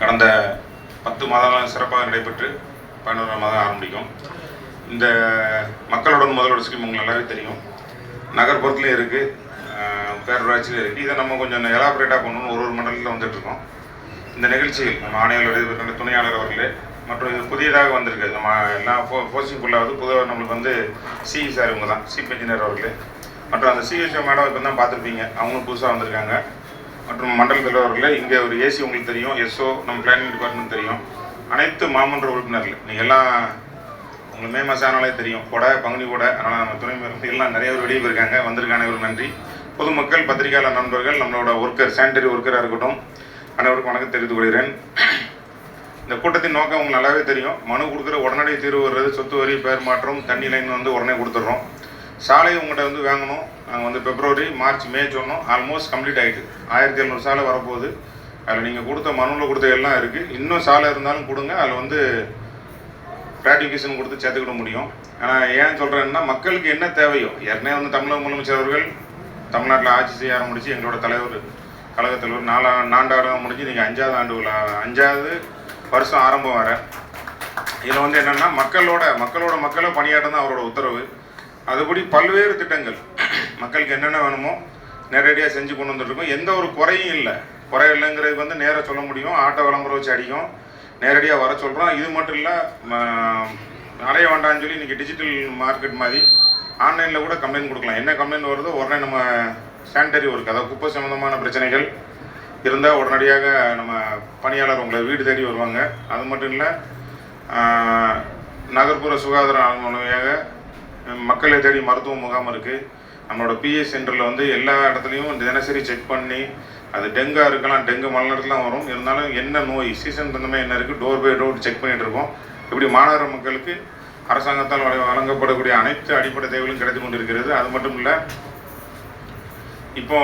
கடந்த பத்து மாதங்கள் சிறப்பாக நடைபெற்று பதினோராம் மாதம் ஆரம்பிக்கும். இந்த மக்களுடன் முதல்வர் ஸ்கீம் உங்களுக்கு நல்லாவே தெரியும். நகர்ப்புறத்துலேயும் இருக்குது பேரூராட்சியிலும் இருக்குது இதை நம்ம கொஞ்சம் எலாபரேட்டாக பண்ணணும்னு ஒரு ஒரு மண்டலத்தில் வந்துட்டுருக்கோம் இந்த நிகழ்ச்சியில் நம்ம ஆணையாளர் துணையாளர் அவர்களே மற்றும் இது புதியதாக வந்திருக்கு. நம்ம எல்லாம் ஃபோ வந்து புதுவாக நம்மளுக்கு வந்து சிஇ சார் இவங்க தான் சீஃப் இன்ஜினியர் அவர்களே. மற்றும் அந்த சிஎஸ்ஓ மேடம் இப்போ தான் பார்த்துருப்பீங்க. அவங்களும் புதுசாக வந்திருக்காங்க. மற்றும் மண்டல தலைவர்கள் இங்கே ஒரு ஏசி உங்களுக்கு தெரியும் எஸ்ஓ நம்ம பிளானிங் டிபார்ட்மெண்ட் தெரியும். அனைத்து மாமன்ற உறுப்பினர்கள் நீங்கள் எல்லாம் உங்களுக்கு மே மாதம் ஆனாலே தெரியும். கொடை பங்குனி கொடை அதனால் நம்ம துணை மேற்கு எல்லாம் நிறைய பேர் வெளியே போயிருக்காங்க வந்திருக்காங்க ஒரு நன்றி. பொதுமக்கள் பத்திரிகையாளர் நண்பர்கள் நம்மளோட ஒர்க்கர் சானிடரி ஒர்க்கராக இருக்கட்டும் அனைவருக்கும் வணக்கம் தெரிவித்துக் கொள்கிறேன். இந்த கூட்டத்தின் நோக்கம் உங்களுக்கு நல்லாவே தெரியும். மனு கொடுக்குற உடனடி தீர்வு வர்றது சொத்து வரி பெயர் மாற்றம் தண்ணி லைன் வந்து உடனே கொடுத்துட்றோம். சாலை உங்கள்கிட்ட வந்து வாங்கணும். நாங்கள் வந்து பிப்ரவரி மார்ச் மே சொன்னோம். ஆல்மோஸ்ட் கம்ப்ளீட் ஆகிட்டு ஆயிரத்தி எழுநூறு சாலை வரப்போகுது. அதில் நீங்கள் கொடுத்த மனுவில் கொடுத்த எல்லாம் இருக்குது இன்னும் சாலை இருந்தாலும் கொடுங்க. அதில் வந்து கிராட்டிஃபிகேஷன் கொடுத்து சேர்த்துக்கிட முடியும். ஆனால் ஏன் சொல்கிறேன்னா மக்களுக்கு என்ன தேவையோ? ஏற்கனவே வந்து தமிழக முதலமைச்சர் அவர்கள் தமிழ்நாட்டில் ஆட்சி செய்ய ஆரம்பிச்சு எங்களோட தலைவர் கழக தலைவர் நாலா நான்காவது முடிஞ்சு நீங்கள் அஞ்சாவது ஆண்டு விழா அஞ்சாவது வருஷம் ஆரம்பம் வர. இதில் வந்து என்னென்னா மக்களோட மக்களோட மக்களை பணியாற்றம் தான் அவரோட உத்தரவு. அதுபடி பல்வேறு திட்டங்கள். மக்களுக்கு என்னென்ன வேணுமோ நேரடியாக செஞ்சு கொண்டு வந்துட்டுருக்கோம் எந்த ஒரு குறையும் இல்லை. குறை இல்லைங்கிறது வந்து நேராக சொல்ல முடியும். ஆட்டோ விளம்பரம் வச்சு அடிக்கும். நேரடியாக வர சொல்கிறோம் இது மட்டும் இல்லை அலைய வேண்டாம்னு சொல்லி இன்றைக்கி டிஜிட்டல் மார்க்கெட் மாதிரி ஆன்லைனில் கூட கம்ப்ளைண்ட் கொடுக்கலாம். என்ன கம்ப்ளைண்ட் வருதோ உடனே நம்ம சானிட்டரி ஒர்க் அதாவது குப்பை சம்மந்தமான பிரச்சனைகள் இருந்தால் உடனடியாக நம்ம பணியாளர் உங்களை வீடு தேடி வருவாங்க. அது மட்டும் இல்லை நகர்ப்புற சுகாதார மூலமாக மக்களை தேடி மருத்துவ முகாம் இருக்குது நம்மளோட பிஎஸ் சென்டரில் வந்து எல்லா இடத்துலையும் தினசரி செக் பண்ணி அது டெங்கா இருக்கலாம் டெங்கு மலநடத்துலாம் வரும். இருந்தாலும் என்ன நோய் சீசன் தந்தமே என்ன இருக்குது டோர் பை டோர் செக் பண்ணிட்டு இருக்கோம். இப்படி மாநகர மக்களுக்கு அரசாங்கத்தால் வழங்க- வழங்கப்படக்கூடிய அனைத்து அடிப்படை தேவைகளும் கிடைத்து கொண்டிருக்கிறது. அது மட்டும் இல்லை இப்போ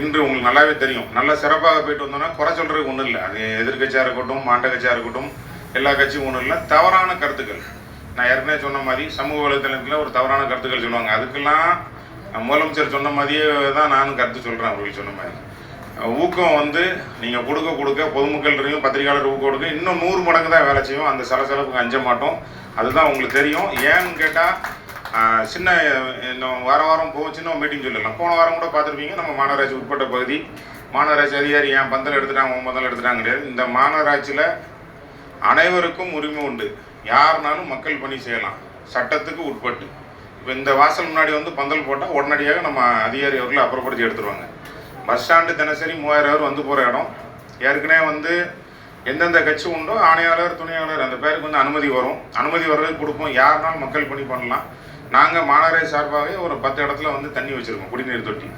இன்று உங்களுக்கு நல்லாவே தெரியும். நல்லா சிறப்பாக போயிட்டு வந்தோம்னா குறை சொல்றதுக்கு ஒன்றும் இல்லை. அது எதிர்கட்சியாக இருக்கட்டும் மாண்ட கட்சியாக இருக்கட்டும் எல்லா கட்சியும் ஒன்றும் இல்லை. தவறான கருத்துக்கள். நான் ஏற்கனவே சொன்ன மாதிரி சமூக வலைதளத்தில் ஒரு தவறான கருத்துக்கள் சொல்லுவாங்க. அதுக்கெல்லாம் முதலமைச்சர் சொன்ன மாதிரியே தான் நானும் கருத்து சொல்கிறேன் அவர்கள் சொன்ன மாதிரி. ஊக்கம் வந்து நீங்கள் கொடுக்க கொடுக்க பொதுமக்கள்கிட்டையும் பத்திரிகையாளர் ஊக்கம் கொடுக்க இன்னும் நூறு மடங்கு தான் வேலை செய்யும். அந்த சலசலப்புக்கு அஞ்ச மாட்டோம். அதுதான் உங்களுக்கு தெரியும். ஏன்னு கேட்டால் சின்ன இன்னும் வார வாரம் போக சின்ன மீட்டிங் சொல்லலாம். போன வாரம் கூட பார்த்துருப்பீங்க நம்ம மாநகராட்சி உட்பட்ட பகுதி. மாநகராட்சி அதிகாரி ஏன் பந்தல் எடுத்துட்டாங்க உன் பந்தல் எடுத்துட்டாங்க கிடையாது. இந்த மாநகராட்சியில் அனைவருக்கும் உரிமை உண்டு. யாருனாலும் மக்கள் பணி செய்யலாம். சட்டத்துக்கு உட்பட்டு. இப்போ இந்த வாசல் முன்னாடி வந்து பந்தல் போட்டால் உடனடியாக நம்ம அதிகாரி அவர்களை அப்புறப்படுத்தி எடுத்துருவாங்க. பஸ் ஸ்டாண்டு தினசரி மூவாயிரம் பேர் வந்து போகிற இடம். ஏற்கனவே வந்து எந்தெந்த கட்சி உண்டோ ஆணையாளர் துணையாளர் அந்த பேருக்கு வந்து அனுமதி வரும். அனுமதி வர்றதுக்கு கொடுப்போம். யாருனாலும் மக்கள் பணி பண்ணலாம். நாங்கள் மாநகரை சார்பாகவே ஒரு பத்து இடத்துல வந்து தண்ணி வச்சுருக்கோம் குடிநீர் தொட்டி.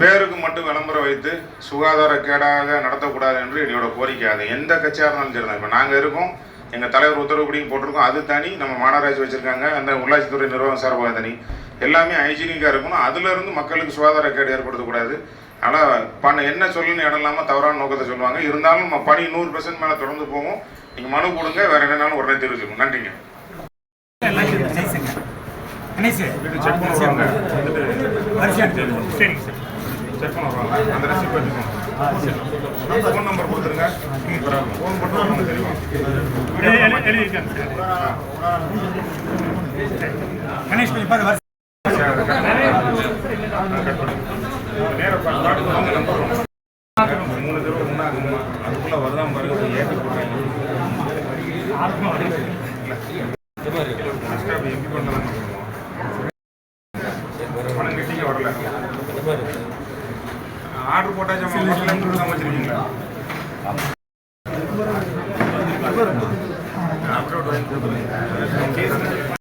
பேருக்கு மட்டும் விளம்பரம் வைத்து சுகாதார கேடாக நடத்தக்கூடாது என்று என்னோட கோரிக்கை. அது எந்த கட்சியாக இருந்தாலும் சரி தான் இப்போ நாங்கள் இருக்கோம் எங்கள் தலைவர் உத்தரவுப்படியும் போட்டிருக்கோம். அது தனி நம்ம மாநகராட்சி வச்சுருக்காங்க அந்த உள்ளாட்சித்துறை நிர்வாகம் சார்பாக தனி. எல்லாமே ஹைஜீனிக்காக இருக்கணும். அதுலேருந்து மக்களுக்கு சுகாதார கேடு ஏற்படுத்தக்கூடாது. ஆனால் பண்ண என்ன சொல்லணும்னு இடம் இல்லாமல் தவறான நோக்கத்தை சொல்லுவாங்க. இருந்தாலும் நம்ம பணி நூறு பெர்சன்ட் மேலே தொடர்ந்து போவோம் நீங்கள் மனு கொடுங்க வேறு என்னன்னாலும் உடனே தெரிவிச்சுக்கணும் நன்றிங்க. கணேஷ். செக் பண்ண வருவாங்க. சரிங்க சார் செக் பண்ண வருவாங்க. அந்த ரெசிப்ட் வச்சுக்கோங்க. ஃபோன் நம்பர் கொடுத்துருங்க. ஃபோன் பண்ணால் நமக்கு தெரியும். எழுதியிருக்காங்க சார். கணேஷ் கொஞ்சம் பாரு வரிசை. மூணு தடவை ஒன்றாகுமா அதுக்குள்ள வருதான் பாருங்க ஏற்றி போடுறாங்க எம்பி பண்ணலாம் பணம் கட்டிங்க வரல ஆர்டர் போட்டாச்சும் வச்சிருக்கீங்களா வாங்கி கொடுத்துருங்க